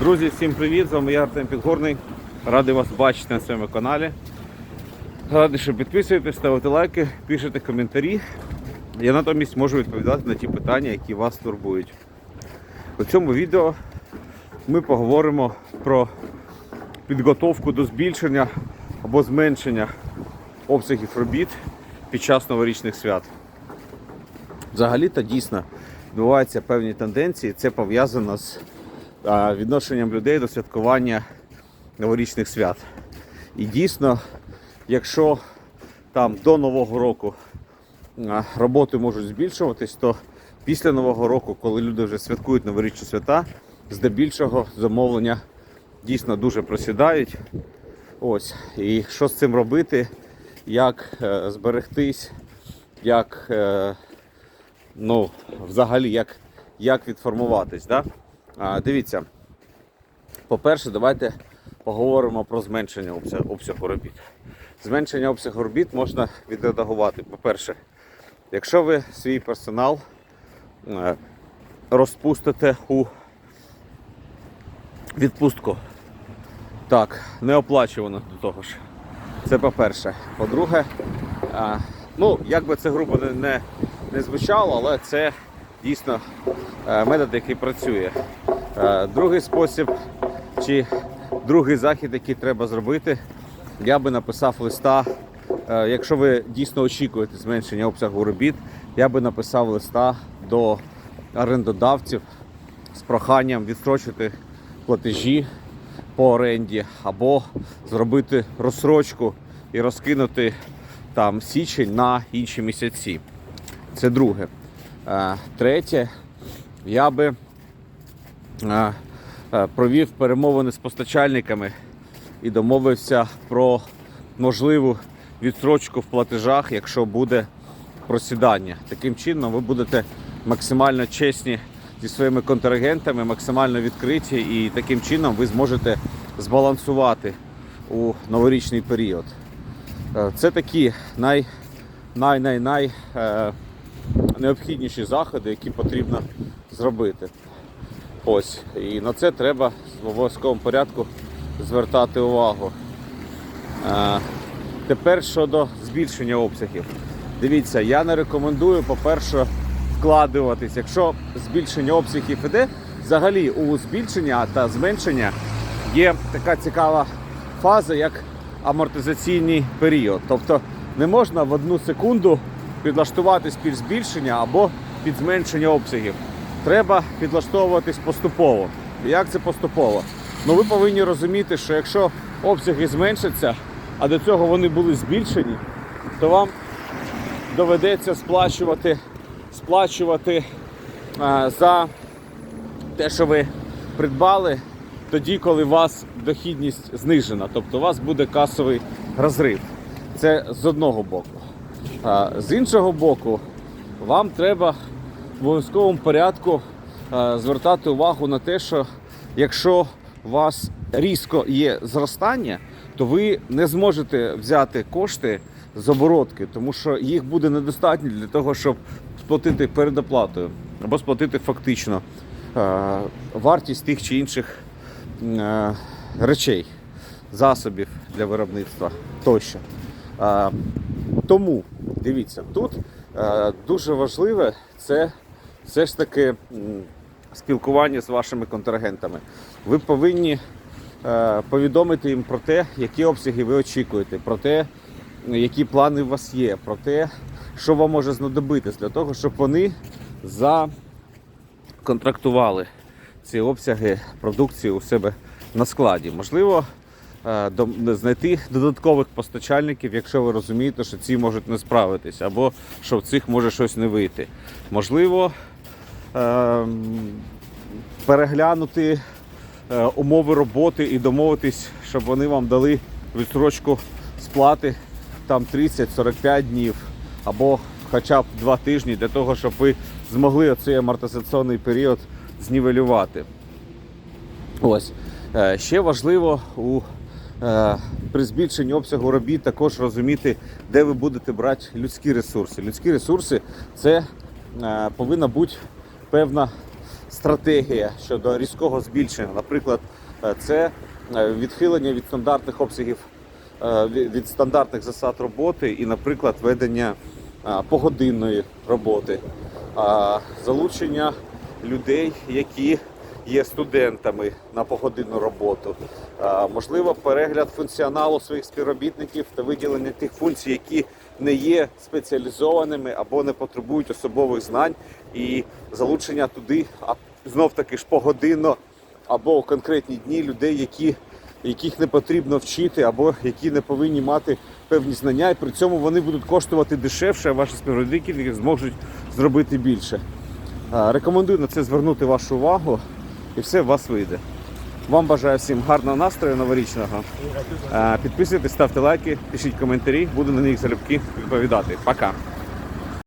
Друзі, всім привіт! З вами я Артем Підгорний. Радий вас бачити на своєму каналі. Радий, що підписуєтесь, ставите лайки, пишете коментарі. Я натомість можу відповідати на ті питання, які вас турбують. У цьому відео ми поговоримо про підготовку до збільшення або зменшення обсягів робіт під час новорічних свят. Взагалі-то дійсно відбуваються певні тенденції. Це пов'язано з відношенням людей до святкування новорічних свят. І дійсно, якщо там до Нового року роботи можуть збільшуватись, то після Нового року, коли люди вже святкують новорічні свята, здебільшого замовлення дійсно дуже просідають. Ось. І що з цим робити, як е, зберегтись, як е, ну, взагалі, як, як відформуватись. Да? Дивіться, по-перше, давайте поговоримо про зменшення обсягу, робіт. Зменшення обсягу робіт можна відредагувати. По-перше, якщо ви свій персонал е, розпустите у відпустку, так, неоплачувано до того ж. Це по-перше. По-друге, ну, як би це грубо не, не звучало, але це дійсно е, метод, який працює. Е, Другий спосіб чи другий захід, який треба зробити, я би написав листа. е, Якщо ви дійсно очікуєте зменшення обсягу робіт, я би написав листа до орендодавців з проханням відстрочити платежі по оренді або зробити розсрочку і розкинути там січень на інші місяці. Це друге. Е, Третє, я би е, е, провів перемовини з постачальниками і домовився про можливу відстрочку в платежах, якщо буде просідання. Таким чином ви будете максимально чесні зі своїми контрагентами, максимально відкриті, і таким чином ви зможете збалансувати у новорічний період. Це такі най, необхідніші заходи, які потрібно зробити. Ось. І на це треба в обов'язковому порядку звертати увагу. Е, Тепер щодо збільшення обсягів. Дивіться, я не рекомендую, по-перше, вкладуватись. Якщо збільшення обсягів іде, взагалі у збільшення та зменшення є така цікава фаза, як амортизаційний період. Тобто не можна в одну секунду підлаштуватись під збільшення або під зменшення обсягів. Треба підлаштовуватись поступово. Як це поступово? Ну ви повинні розуміти, що якщо обсяги зменшаться, а до цього вони були збільшені, то вам доведеться сплачувати, сплачувати а, за те, що ви придбали, тоді, коли у вас дохідність знижена, тобто у вас буде касовий розрив. Це з одного боку. А, з іншого боку, вам треба в обов'язковому порядку звертати увагу на те, що якщо у вас різко є зростання, то ви не зможете взяти кошти з оборотки, тому що їх буде недостатньо для того, щоб сплатити передоплатою або сплатити фактично е, вартість тих чи інших е, речей, засобів для виробництва тощо. Тому дивіться, тут е, дуже важливе це все ж таки спілкування з вашими контрагентами. Ви повинні е, повідомити їм про те, які обсяги ви очікуєте, про те, які плани у вас є, про те, що вам може знадобитись для того, щоб вони законтрактували ці обсяги продукції у себе на складі. Можливо, знайти додаткових постачальників, якщо ви розумієте, що ці можуть не справитися, або що в цих може щось не вийти. Можливо, ем, переглянути е, умови роботи і домовитись, щоб вони вам дали відстрочку сплати там 30-45 днів або хоча б 2 тижні для того, щоб ви змогли оцей амортизаційний період знівелювати. Ось. Е, Ще важливо у, е, при збільшенні обсягу робіт також розуміти, де ви будете брати людські ресурси. Людські ресурси це е, повинна бути певна стратегія щодо різкого збільшення. Наприклад, е, це е, відхилення від стандартних обсягів, е, від стандартних засад роботи і, наприклад, ведення е, погодинної роботи, залучення людей, які є студентами на погодинну роботу. Можливо, перегляд функціоналу своїх співробітників та виділення тих функцій, які не є спеціалізованими або не потребують особових знань, і залучення туди знов таки ж погодинно або у конкретні дні людей, які, яких не потрібно вчити, або які не повинні мати певні знання, і при цьому вони будуть коштувати дешевше, а ваші співробітники зможуть зробити більше. Рекомендую на це звернути вашу увагу, і все у вас вийде. Вам бажаю всім гарного настрою новорічного. Підписуйтесь, ставте лайки, пишіть коментарі, буду на них залюбки відповідати. Пока!